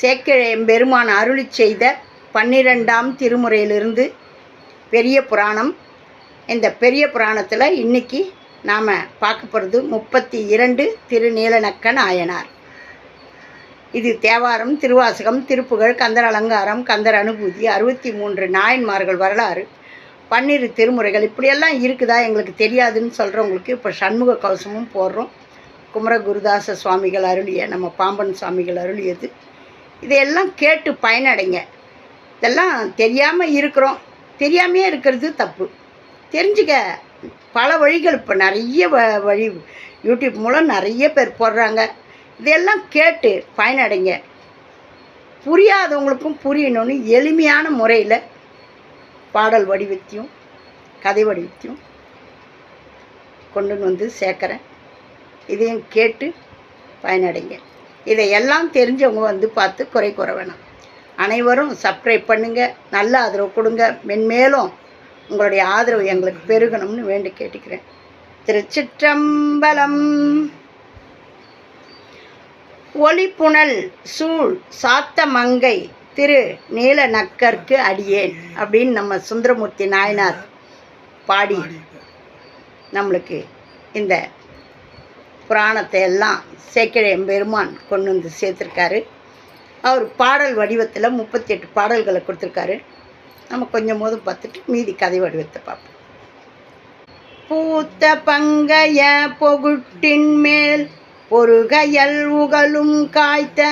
சேக்கிழையம் பெருமான் அருளி செய்த பன்னிரெண்டாம் திருமுறையிலிருந்து பெரிய புராணம். இந்த பெரிய புராணத்தில் இன்றைக்கி நாம் பார்க்க போகிறது முப்பத்தி இரண்டு திருநீலநக்க நாயனார் இது தேவாரம் திருவாசகம் திருப்புகழ் கந்தர் அலங்காரம் கந்தர் அனுபூதி அறுபத்தி மூன்று நாயன்மார்கள் வரலாறு பன்னிரு திருமுறைகள். இப்படியெல்லாம் இருக்குதா? எங்களுக்கு தெரியாதுன்னு சொல்கிறவங்களுக்கு இப்போ சண்முக கவசமும் போடுறோம். குமர குருதாச சுவாமிகள் அருளிய நம்ம பாம்பன் சுவாமிகள் அருளியது. இதையெல்லாம் கேட்டு பயனடைங்க. இதெல்லாம் தெரியாமல் இருக்கிறோம். தெரியாமையே இருக்கிறது தப்பு. தெரிஞ்சுக்க பல வழிகள் இப்போ நிறைய வ வழி யூடியூப் மூலம் நிறைய பேர் போடுறாங்க. இதெல்லாம் கேட்டு பயனடைங்க. புரியாதவங்களுக்கும் புரியணும்னு எளிமையான முறையில் பாடல் வடிவத்தையும் கதை வடிவத்தையும் கொண்டு வந்து சேர்க்குறேன். இதையும் கேட்டு பயனடைங்க. இதையெல்லாம் தெரிஞ்சவங்க வந்து பார்த்து குறை கூற வேணாம். அனைவரும் சப்ஸ்கிரைப் பண்ணுங்கள் நல்ல ஆதரவு கொடுங்க. மென்மேலும் உங்களுடைய ஆதரவு எங்களுக்கு பெருகணும்னு வேண்டி கேட்டுக்கிறேன். திருச்சிற்றம்பலம். ஒளிப்புணல் சூழ் சாத்த மங்கை திரு நீல நக்கர்க்கு அடியேன் அப்படின்னு நம்ம சுந்தரமூர்த்தி நாயனார் பாடி நம்மளுக்கு இந்த புராணத்தை எல்லாம் சேக்கிழம் பெருமான் கொண்டு வந்து சேர்த்துருக்காரு. அவர் பாடல் வடிவத்தில் முப்பத்தி எட்டு பாடல்களை கொடுத்துருக்காரு. நம்ம கொஞ்சம் போதும் பார்த்துட்டு மீதி கதை வடிவத்தை பார்ப்போம். பூத்த பங்கைய பொகுட்டின் மேல் பொறுகையல் உகலும் காய்த்த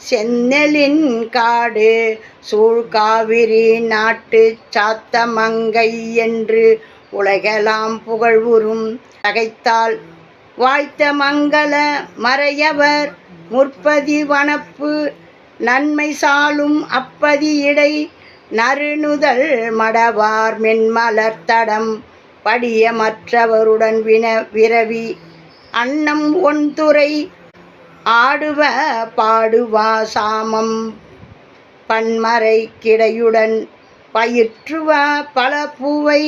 செந்நெலின் காடு சூழ்காவிரி நாட்டு சாத்தமங்கை என்று உலகெல்லாம் புகழ்வுறும் தகைத்தால் வாய்த்த மங்கள மறையவர் முற்பதி வனப்பு நன்மை சாலும் அப்பதி இடை நறுணுதல் மடவார் மென்மலர் தடம் படிய மற்றவருடன் வின விரவி அன்னம் ஒன்துறை ஆடுவ பாடுவா சாமம் பன்மறை கிடையுடன் பயிற்றுவ பல பூவை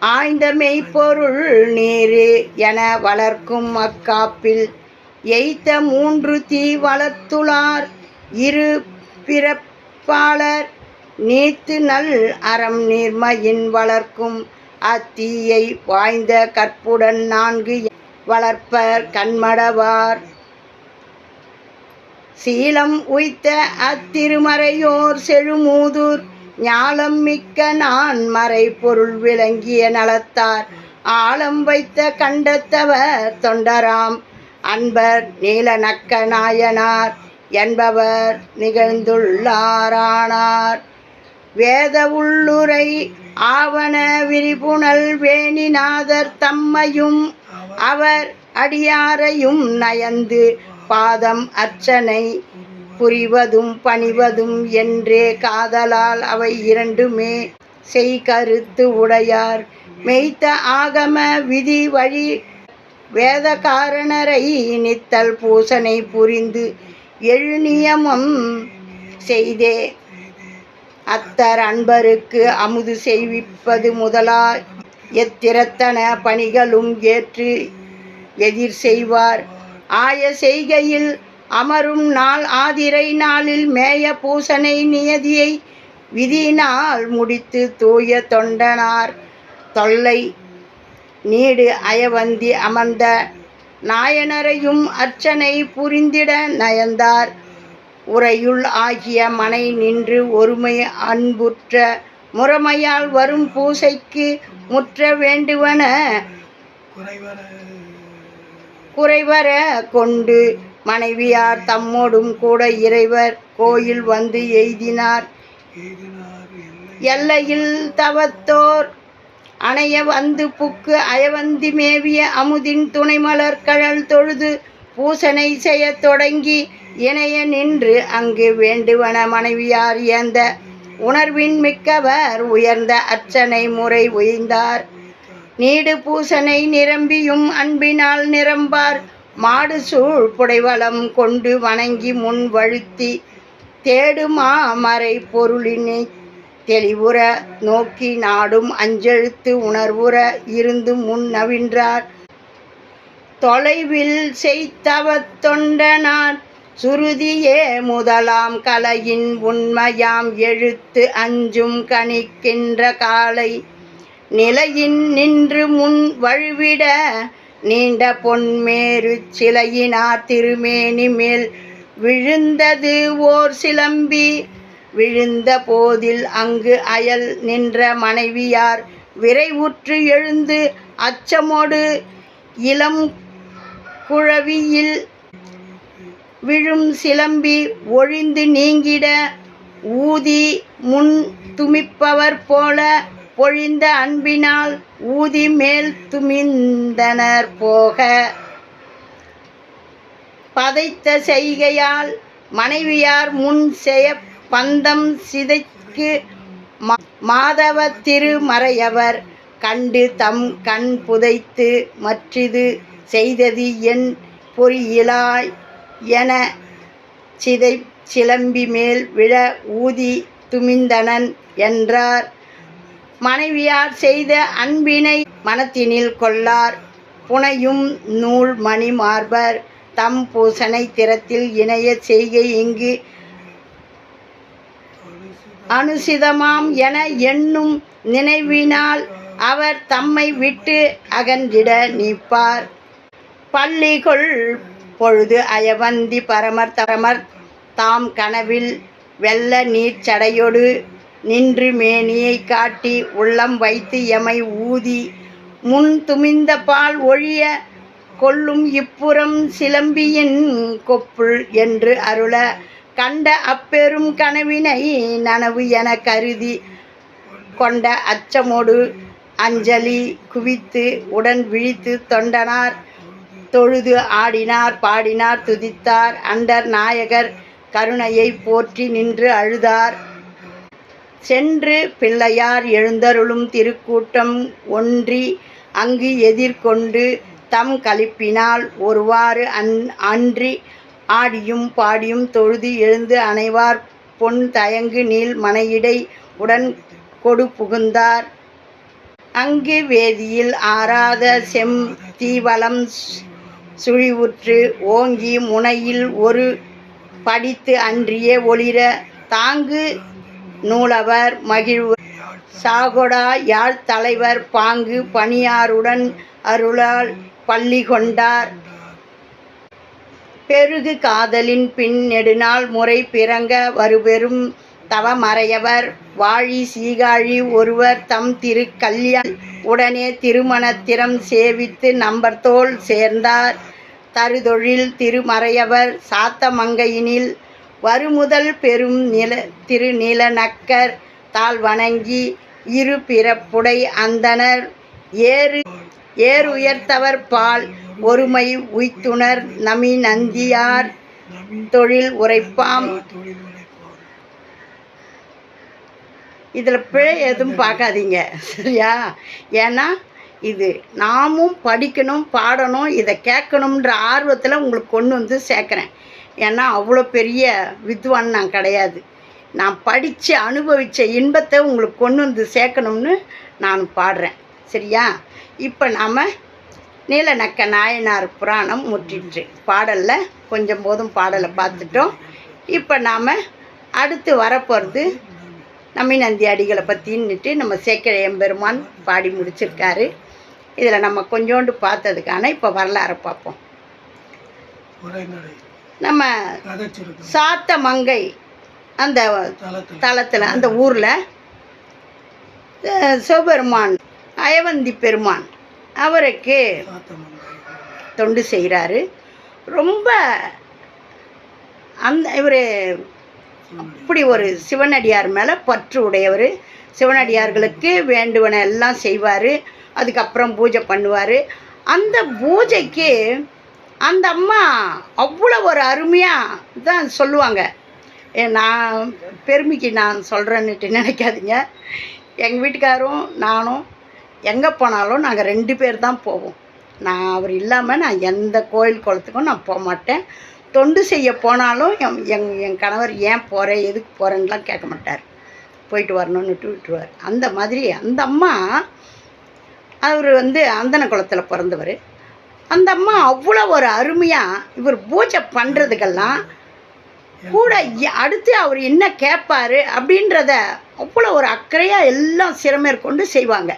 ஆய்ந்த மெய்ப்பொருள் நீரு என வளர்க்கும் அக்காப்பில் எய்த்த மூன்று தீ வளர்த்துளார் இரு பிறப்பாளர் நீத்து நல் அறம் நீர்மையின் வளர்க்கும் அத்தீயை வாய்ந்த கற்புடன் நான்கு வளர்ப்பர் கண்மடவார். சீலம் உய்த்த அத்திருமறையோர் செழுமூதூர் ஞாலம் மிக்க நான் மறை பொருள் விளங்கிய நலத்தார். ஆழம் வைத்த கண்டத்தவர் தொண்டராம். அன்பர் நீலநக்க நாயனார் என்பவர் நிகழ்ந்துள்ளாரானார். வேத உள்ளுரை ஆவண விரிபுணல் வேணிநாதர் தம்மையும் அவர் அடியாரையும் நயந்து பாதம் அர்ச்சனை புரிவதும் பணிவதும் என்றே காதலால் அவை இரண்டுமே செய் கருத்து உடையார். மெய்த்த ஆகம விதி வழி வேத காரணரை நித்தல் பூசனை புரிந்து எழுநியமம் செய்தே. அத்தர் அன்பருக்கு அமுது செய்விப்பது முதலா எத்திரத்தன பணிகளும் ஏற்று எதிர் செய்வார். ஆய செய்கையில் அமரும் நாள் ஆதிரை நாளில் மேய பூசனை நியதியை விதியினால் முடித்து தூய தொண்டனார். தொல்லை நீடு அயவந்தி அமர்ந்த நாயனரையும் அர்ச்சனை புரிந்திட நயந்தார். உரையுள் ஆகிய மனை நின்று ஒருமை அன்புற்ற முறைமையால் வரும் பூசைக்கு முற்ற வேண்டுவன குறைவர கொண்டு மனைவியார் தம்மோடும் கூட இறைவர் கோயில் வந்து எய்தினார். எல்லையில் தவத்தோர் அணைய வந்து புக்கு அயவந்தி மேவிய அமுதின் துணைமலர் கழல் தொழுது பூசனை செய்ய தொடங்கி இணைய நின்று அங்கு வேண்டுவன மனைவியார் ஏந்த உணர்வின் மிக்கவர் உயர்ந்த அர்ச்சனை முறை உய்ந்தார். நீடு பூசனை நிரம்பியும் அன்பினால் நிரம்பார். மாடு சூழ் புடைவளம் கொண்டு வணங்கி முன் வழுத்தி தேடுமா மறை பொருளினை தெளிவுற நோக்கி நாடும் அஞ்செழுத்து உணர்வுற இருந்து முன் நவின்றார். தொலைவில் செய்தவத் தொண்டனார் சுருதியே முதலாம் கலையின் உண்மையாம் எழுத்து அஞ்சும் கணிக்கின்ற காலை நிலையின் நின்று முன் வழுவிட நீண்ட பொன்மேரு சிலையினார் திருமேனி மேல் விழுந்தது ஓர் சிலம்பி. விழுந்த போதில் அங்கு அயல் நின்ற மனைவியார் விரைவுற்று எழுந்து அச்சமோடு இளம் குழவியில் விழும் சிலம்பி ஒழிந்து நீங்கிட ஊதி முன் துமிப்பவர் போல பொழிந்த அன்பினால் ஊதி மேல் துமிந்தனர் போக. பதைத்த செய்கையால் மனைவியார் முன் செய பந்தம் சிதைக்கு மா- மாதவ திருமறையவர் கண்டு தம் கண் புதைத்து மற்றிது செய்தது என் பொறியிலாய் என சிதை சிலம்பி மேல் விழ ஊதி துமிந்தனன் என்றார். மனைவியார் செய்த அன்பினை மனத்தினில் கொள்ளார். புனையும் நூல் மணி மார்பர் தம் பூசனை திறத்தில் இணைய செய்கை இங்கு அனுசிதமாம் என எண்ணும் நினைவினால் அவர் தம்மை விட்டு அகன்றிட நீப்பார் பள்ளிகொள் பொழுது அயவந்தி பரமர் தரமர் தாம் கனவில் வெள்ள நீர்ச்சடையொடு நின்று மேனியை காட்டி உள்ளம் வைத்து எமை ஊதி முன் துமிந்த பால் ஒழிய கொள்ளும் இப்புறம் சிலம்பியின் கொப்புள் என்று அருள கண்ட அப்பெரும் கனவினை நனவு என கருதி கொண்ட அச்சமோடு அஞ்சலி குவித்து உடன் விழித்து தொண்டனார் தொழுது ஆடினார் பாடினார் துதித்தார் அண்டர் நாயகர் கருணையை போற்றி நின்று அழுதார். சென்று பிள்ளையார் எழுந்தருளும் திருக்கூட்டம் ஒன்றி அங்கு எதிர்கொண்டு தம் கழிப்பினால் ஒருவாறு அன் அன்றி ஆடியும் பாடியும் தொழுது எழுந்து அனைவார் பொன் தயங்கு நீள் மனையிடை உடன் கொடு புகுந்தார். அங்கு வேதியில் ஆறாத செம் தீவலம் சுழிவுற்று ஓங்கி முனையில் ஒரு படித்து அன்றியே ஒளிர தாங்கு நூலவர் மகிழ்வு. சாகொடா யாழ் தலைவர் பாங்கு பணியாருடன் அருளால் பள்ளி கொண்டார். பெருகு காதலின் பின் நெடுநாள் முறை பிறங்க வருபெரும் தவமறையவர். வாழி சீகாழி ஒருவர் தம் திரு கல்யாண் உடனே திருமணத்திறம் சேவித்து நம்பர்தோல் சேர்ந்தார். தருதொழில் திருமறையவர் சாத்தமங்கையினில் வருமுதல் பெரும் நில திருநிலநக்கர் தாழ் வணங்கி இரு பிறப்புடை அந்தனர் ஏறு ஏறு உயர்த்தவர் பால் ஒருமை உய்த்துணர் நமி நந்தியார் தொழில் உரைப்பாம். இதில் பிழை எதுவும் பார்க்காதீங்க சரியா? ஏன்னா இது நாமும் படிக்கணும் பாடணும் இதை கேட்கணுன்ற ஆர்வத்தில் உங்களுக்கு கொண்டு வந்து சேர்க்குறேன். ஏன்னா அவ்வளோ பெரிய வித்வான் நான் கிடையாது. நான் படித்து அனுபவித்த இன்பத்தை உங்களுக்கு கொண்டு வந்து சேர்க்கணும்னு நான் பாடுறேன். சரியா? இப்போ நாம் நீலநக்க நாயனார் புராணம் முற்றிற்று. பாடலில் கொஞ்சம் போதும் பாடலை பார்த்துட்டோம். இப்போ நாம் அடுத்து வரப்போகிறது நம்பிநந்தி அடிகளை பற்றின்னுட்டு நம்ம சேக்கிழ எம்பெருமான் பாடி முடிச்சிருக்காரு. இதில் நம்ம கொஞ்சோண்டு பார்த்ததுக்கான இப்போ வரலாறை பார்ப்போம். உரைநடை. நம்ம சாத்த மங்கை அந்த தளத்தில் தலத்தில் அந்த ஊரில் சிவபெருமான் அயவந்தி பெருமான் அவருக்கு தொண்டு செய்கிறாரு ரொம்ப அந்த இவர் அப்படி ஒரு சிவனடியார் மேலே பற்று உடையவர். சிவனடியார்களுக்கு வேண்டுவன எல்லாம் செய்வார். அதுக்கப்புறம் பூஜை பண்ணுவார். அந்த பூஜைக்கு அந்த அம்மா அவ்வளோ ஒரு அருமையாக தான் சொல்லுவாங்க. நான் பெருமைக்கு நான் சொல்கிறேன்னுட்டு நினைக்காதீங்க. எங்கள் வீட்டுக்காரும் நானும் எங்கே போனாலும் நாங்கள் ரெண்டு பேர் தான் போவோம். நான் அவர் இல்லாமல் நான் எந்த கோயில் குளத்துக்கும் நான் போக மாட்டேன். தொண்டு செய்ய போனாலும் என் எங் என் கணவர் ஏன் போகிறேன் எதுக்கு போகிறேன்னுலாம் கேட்க மாட்டார். போயிட்டு வரணும்னுட்டு விட்டுருவார். அந்த மாதிரி அந்த அம்மா அவர் வந்து அந்தன குளத்தில் பிறந்தவர். அந்த அம்மா அவ்வளோ ஒரு அருமையாக இவர் பூஜை பண்ணுறதுக்கெல்லாம் கூட அடுத்து அவர் என்ன கேட்பாரு அப்படின்றத அவ்வளோ ஒரு அக்கறையாக எல்லாம் சிறமேற்கொண்டு செய்வாங்க.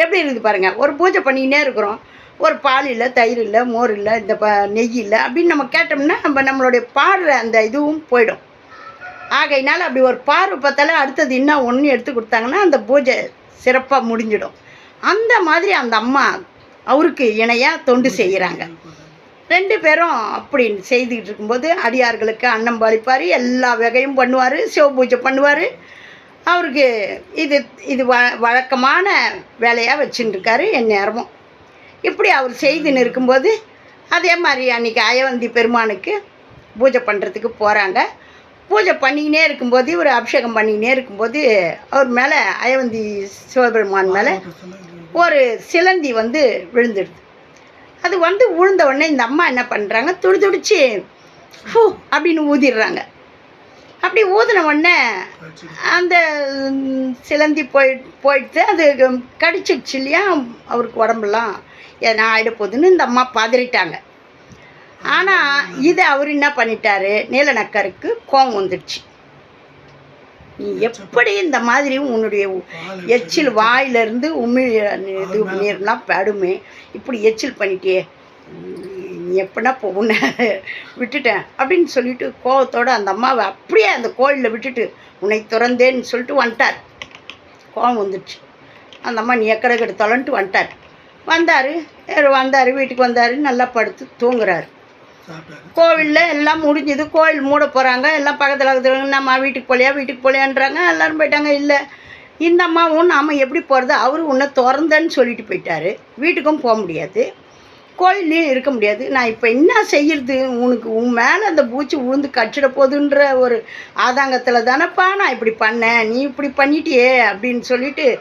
எப்படி இருக்குது பாருங்கள் ஒரு பூஜை பண்ணிக்கினே இருக்கிறோம். ஒரு பால் இல்லை தயிர் இல்லை மோர் இல்லை இந்த ப நெய் இல்லை அப்படின்னு நம்ம கேட்டோம்னா நம்ம நம்மளுடைய பாடுற அந்த இதுவும் போயிடும். ஆகையினால அப்படி ஒரு பார்வை பார்த்தாலே அடுத்தது என்ன ஒன்று எடுத்து கொடுத்தாங்கன்னா அந்த பூஜை சிறப்பாக முடிஞ்சிடும். அந்த மாதிரி அந்த அம்மா அவருக்கு இணையாக தொண்டு செய்கிறாங்க. ரெண்டு பேரும் அப்படி செய்துக்கிட்டு இருக்கும்போது அடியார்களுக்கு அன்னம் பாலிப்பார் எல்லா வகையும் பண்ணுவார் சிவ பூஜை பண்ணுவார். அவருக்கு இது இது வ வழக்கமான வேலையாக வச்சுட்டு இருக்காரு என் நேரமும். இப்படி அவர் செய்துன்னு இருக்கும்போது அதே மாதிரி அன்றைக்கி அயவந்தி பெருமானுக்கு பூஜை பண்ணுறதுக்கு போகிறாங்க. பூஜை பண்ணிக்கினே இருக்கும்போது இவர் அபிஷேகம் பண்ணிக்கினே இருக்கும்போது அவர் மேலே அயவந்தி சிவபெருமான் மேலே ஒரு சிலந்தி வந்து விழுந்துடுது. அது வந்து விழுந்த உடனே இந்த அம்மா என்ன பண்ணுறாங்க துடி துடிச்சு ஃபூ அப்படின்னு ஊதிடுறாங்க. அப்படி ஊதின உடனே அந்த சிலந்தி போய் போயிட்டு அது கடிச்சிடுச்சு இல்லையா? அவருக்கு உடம்புலாம் எதனா ஆகிட போகுதுன்னு இந்த அம்மா பதறிட்டாங்க. ஆனால் இதை அவர் என்ன பண்ணிட்டாரு? நீலநக்கருக்கு கோவம் வந்துடுச்சு. நீ எப்படி இந்த மாதிரி உன்னுடைய எச்சில் வாயிலிருந்து உமிழ் இது நீர்லாம் படுமே? இப்படி எச்சில் பண்ணிட்டியே. நீ எப்படின்னா இப்போ உன்னை விட்டுட்டேன் அப்படின்னு சொல்லிட்டு கோவத்தோடு அந்த அம்மாவை அப்படியே அந்த கோயிலில் விட்டுட்டு உன்னை திறந்தேன்னு சொல்லிட்டு வந்துட்டார். கோவம் வந்துடுச்சு. அந்த அம்மா நீ எக்கடை கெடுத்தாலன்ட்டு வந்துட்டார். வந்தார் வந்தார் வீட்டுக்கு வந்தார் நல்லா படுத்து தூங்குறாரு. கோவிலில் எல்லாம் முடிஞ்சது. கோவில் மூட போகிறாங்க எல்லாம் பக்கத்தில் பக்கத்தில் நம்ம வீட்டுக்கு போலையா? வீட்டுக்கு போலையான்றாங்க. எல்லோரும் போயிட்டாங்க. இல்லை. இந்த அம்மாவும் நாம் எப்படி போகிறது அவர் உன்னை திறந்தன்னு சொல்லிட்டு போயிட்டாரு. வீட்டுக்கும் போக முடியாது. கோயிலையும் இருக்க முடியாது. நான் இப்போ என்ன செய்யறது? உனக்கு உன் மேலே அந்த பூச்சி உழுந்து கச்சிட போகுதுன்ற ஒரு ஆதாங்கத்தில் தானேப்பா நான் இப்படி பண்ணேன். நீ இப்படி பண்ணிட்டியே அப்படின்னு சொல்லிட்டு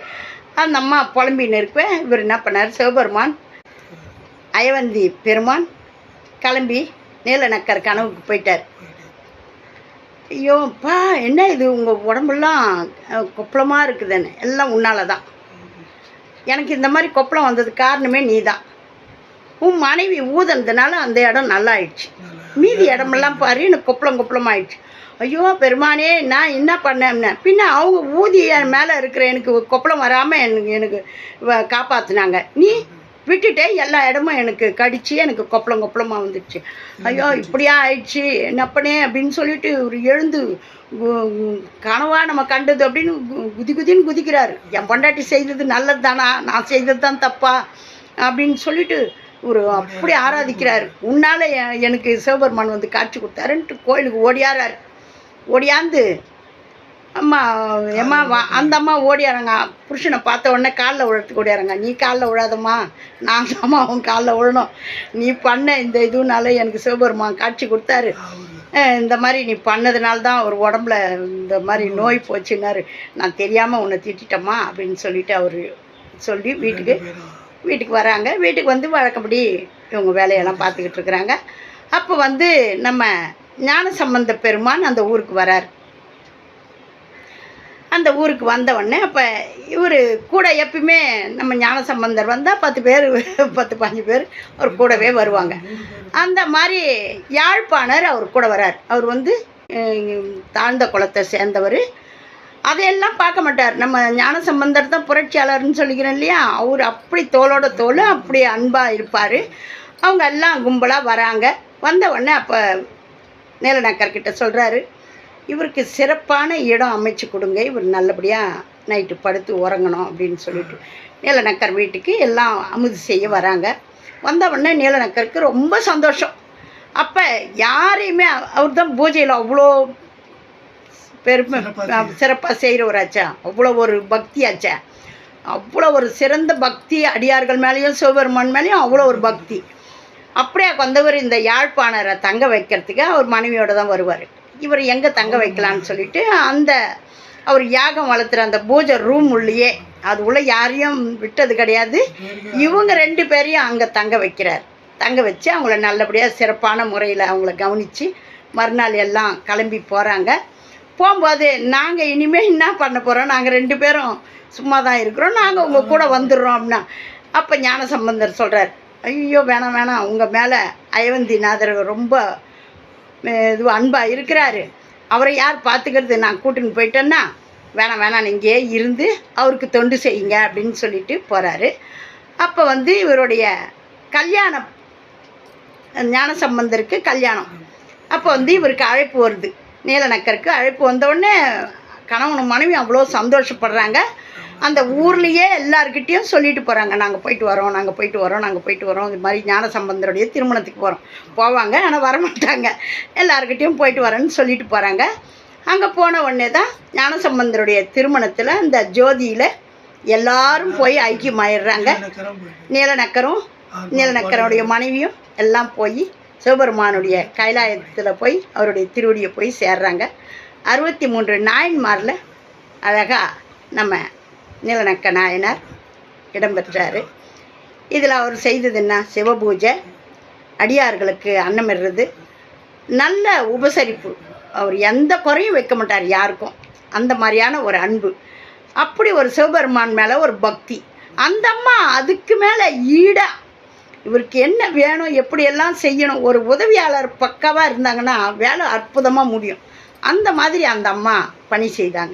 அந்த அம்மா புலம்பின்னு இருப்பேன். இவர் என்ன பண்ணார்? சிவபெருமான் அயவந்தி பெருமான் கிளம்பி நீலநக்கர் கனவுக்கு போயிட்டார். ஐயோப்பா என்ன இது? உங்கள் உடம்பெல்லாம் கொப்பளமாக இருக்குதுன்னு. எல்லாம் உன்னால தான் எனக்கு இந்த மாதிரி கொப்பளம் வந்தது காரணமே நீ தான் உன் மனைவி ஊதுனதுனால அந்த இடம் நல்லா ஆயிடுச்சு மீதி இடமெல்லாம் பாரு எனக்கு கொப்பளம் கொப்பளம் ஆயிடுச்சு ஐயோ பெருமானே நான் என்ன பண்ணேன் பின்ன அவங்க ஊதி என் மேலே இருக்கிற எனக்கு கொப்பளம் வராமல் எனக்கு எனக்கு வ- நீ விட்டுட்டே எல்லா இடமும் எனக்கு கடிச்சு எனக்கு கொப்பளம் கொப்பளமாக வந்துடுச்சு ஐயோ இப்படியா ஆயிடுச்சு என்னப்பனே அப்படின்னு சொல்லிட்டு ஒரு எழுந்து கனவா நம்ம கண்டது அப்படின்னு கு- குதி குதின்னு குதிக்கிறார். என் பொண்டாட்டி செய்தது நல்லது தானா நான் செய்தது தான் தப்பா? அப்படின்னு சொல்லிட்டு ஒரு அப்படி ஆராதிக்கிறார். உன்னால எனக்கு சிவபெருமான் வந்து காட்சி கொடுத்தாருன்ட்டு கோயிலுக்கு ஓடியாரார். ஓடியாந்து அம்மா எம்மா வா அந்த அம்மா ஓடியாரங்க. புருஷனை பார்த்த உடனே காலில் விழறதுக்கு ஓடியாரங்க. நீ காலில் விழாதம்மா நான் தாம்மா அவன் காலில் விழணும் நீ பண்ண இந்த இதுனால எனக்கு சிவபெருமான் காட்சி கொடுத்தாரு. இந்த மாதிரி நீ பண்ணதுனால தான் ஒரு உடம்புல இந்த மாதிரி நோய் போச்சுன்னாரு. நான் தெரியாமல் உன்னை திட்டிட்டம்மா அப்படின்னு சொல்லிட்டு அவர் சொல்லி வீட்டுக்கு வீட்டுக்கு வராங்க. வீட்டுக்கு வந்து வழக்கப்படி இவங்க வேலையெல்லாம் பார்த்துக்கிட்டு இருக்கிறாங்க. அப்போ வந்து நம்ம ஞான சம்பந்த பெருமான் அந்த ஊருக்கு வரார். அந்த ஊருக்கு வந்தவொடனே அப்போ இவர் கூட எப்பயுமே நம்ம ஞான சம்பந்தர் வந்தால் பத்து பேர் பத்து பாஞ்சு பேர் அவர் கூடவே வருவாங்க. அந்த மாதிரி யாழ்ப்பாணர் அவர் கூட வரார். அவர் வந்து தாழ்ந்த குளத்தை சேர்ந்தவர். அதையெல்லாம் பார்க்க மாட்டார். நம்ம ஞான சம்பந்தர் தான் புரட்சியாளர்னு சொல்லிக்கிறேன் இல்லையா? அவர் அப்படி தோளோட தோல் அப்படி அன்பாக இருப்பார். அவங்க எல்லாம் கும்பலாக வராங்க. வந்த உடனே அப்போ நீலநக்கர்கிட்ட சொல்கிறாரு இவருக்கு சிறப்பான இடம் அமைச்சு கொடுங்க. இவர் நல்லபடியாக நைட்டு படுத்து உறங்கணும் அப்படின்னு சொல்லிட்டு. நீலநக்கர் வீட்டுக்கு எல்லாம் அமுது செய்ய வராங்க. வந்த உடனே நீலநக்கருக்கு ரொம்ப சந்தோஷம். அப்போ யாரையுமே அவர் தான் பூஜையில் அவ்வளோ பெருமை சிறப்பா சிறப்பாக செய்கிறவராச்சா அவ்வளோ ஒரு பக்தியாச்சா? அவ்வளோ ஒரு சிறந்த பக்தி அடியார்கள் மேலேயும் சிவபெருமான் மேலேயும் அவ்வளோ ஒரு பக்தி. அப்படியே வந்தவர் இந்த யாழ்ப்பாணரை தங்க வைக்கிறதுக்கு அவர் மனைவியோட தான் வருவார். இவர் எங்கே தங்க வைக்கலான்னு சொல்லிட்டு அந்த அவர் யாகம் வளர்த்துற அந்த பூஜை ரூம் உள்ளேயே அது உள்ள யாரையும் விட்டது கிடையாது. இவங்க ரெண்டு பேரையும் அங்கே தங்க வைக்கிறார். தங்க வச்சு அவங்கள நல்லபடியாக சிறப்பான முறையில் அவங்கள கவனித்து மறுநாள் எல்லாம் கிளம்பி போகிறாங்க போகும்போது நாங்கள் இனிமேல் என்ன பண்ண போகிறோம் நாங்கள் ரெண்டு பேரும் சும்மா தான் இருக்கிறோம். நாங்கள் உங்கள் கூட வந்துடுறோம் அப்படின்னா அப்போ ஞானசம்பந்தர் சொல்கிறார் ஐயோ வேணாம் வேணாம். உங்கள் மேலே அயவந்திநாதர் ரொம்ப இது அன்பாக இருக்கிறாரு. அவரை யார் பார்த்துக்கிறது? நான் கூட்டின்னு போயிட்டேன்னா வேணாம் வேணாம் இங்கேயே இருந்து அவருக்கு தொண்டு செய்யுங்க அப்படின்னு சொல்லிட்டு போகிறாரு அப்போ வந்து இவருடைய கல்யாணம் ஞான சம்பந்தருக்கு கல்யாணம். அப்போ வந்து இவருக்கு அழைப்பு வருது. நீலநக்கருக்கு அழைப்பு வந்தவுடனே கணவனும் மனைவி அவ்வளோ சந்தோஷப்படுறாங்க. அந்த ஊர்லேயே எல்லாருக்கிட்டேயும் சொல்லிட்டு போகிறாங்க நாங்கள் போயிட்டு வரோம் நாங்கள் போயிட்டு வரோம் நாங்கள் போயிட்டு வரோம். இது மாதிரி ஞானசம்பந்தருடைய திருமணத்துக்கு போகிறோம் போவாங்க ஆனால் வரமாட்டாங்க. எல்லாருக்கிட்டேயும் போயிட்டு வரேன்னு சொல்லிட்டு போகிறாங்க அங்கே போன உடனே தான் ஞானசம்பந்தருடைய திருமணத்தில் அந்த ஜோதியில் எல்லாரும் போய் ஐக்கியமாயிடுறாங்க. நீலநக்கரும் நீலநக்கரனுடைய மனைவியும் எல்லாம் போய் சிவபெருமானுடைய கைலாயத்தில் போய் அவருடைய திருவடியை போய் சேர்றாங்க. அறுபத்தி மூன்று நாயன்மாரில் அழகாக நம்ம நிலநக்க நாயனார் இடம்பெற்றார். இதில் அவர் செய்தது என்ன? சிவபூஜை அடியார்களுக்கு அன்னமிடுறது நல்ல உபசரிப்பு. அவர் எந்த குறையும் வைக்க மாட்டார் யாருக்கும். அந்த மாதிரியான ஒரு அன்பு. அப்படி ஒரு சிவபெருமான் மேலே ஒரு பக்தி. அந்த அம்மா அதுக்கு மேலே ஈடாக இவருக்கு என்ன வேணும் எப்படியெல்லாம் செய்யணும் ஒரு உதவியாளர் பக்காவாக இருந்தாங்கன்னா வேலை அற்புதமாக முடியும். அந்த மாதிரி அந்த அம்மா பணி செய்தாங்க.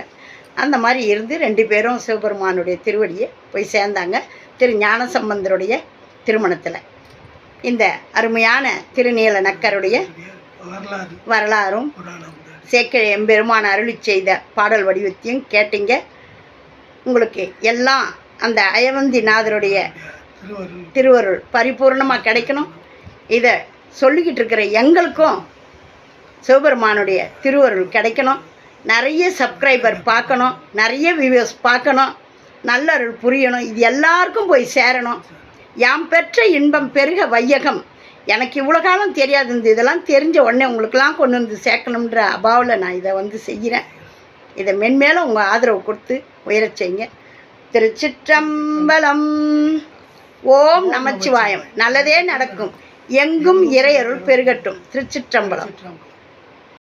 அந்த மாதிரி இருந்து ரெண்டு பேரும் சிவபெருமானுடைய திருவடியை போய் சேர்ந்தாங்க. திரு ஞானசம்பந்தருடைய திருமணத்தில். இந்த அருமையான திருநீல நக்கருடைய வரலாறு. வரலாறும் சேக்கிழ எம்பெருமான் அருளி செய்த பாடல் வடிவத்தையும் கேட்டீங்க. உங்களுக்கு எல்லாம் அந்த அயவந்திநாதருடைய திருவருள். திருவருள் பரிபூர்ணமாக கிடைக்கணும். இதை சொல்லிக்கிட்டு இருக்கிற எங்களுக்கும் சிவபெருமானுடைய திருவருள் கிடைக்கணும். நிறைய சப்ஸ்கிரைபர் பார்க்கணும் நிறைய வியூவர்ஸ் பார்க்கணும் நல்லருள் புரியணும் இது எல்லாருக்கும் போய் சேரணும். யாம் பெற்ற இன்பம் பெருக வையகம். எனக்கு இவ்வளோ காலம் தெரியாது இந்த இதெல்லாம் தெரிஞ்ச உடனே உங்களுக்கெல்லாம் கொண்டு வந்து சேர்க்கணுன்ற அபாவில் நான் இதை வந்து செய்கிறேன். இதை மென்மேலும் உங்கள் ஆதரவு கொடுத்து உயரச் செய்யுங்க. திருச்சிற்றம்பலம். ஓம் நமச்சிவாயம். நல்லதே நடக்கும். எங்கும் இறையருள் பெருகட்டும். திருச்சிற்றம்பலம்.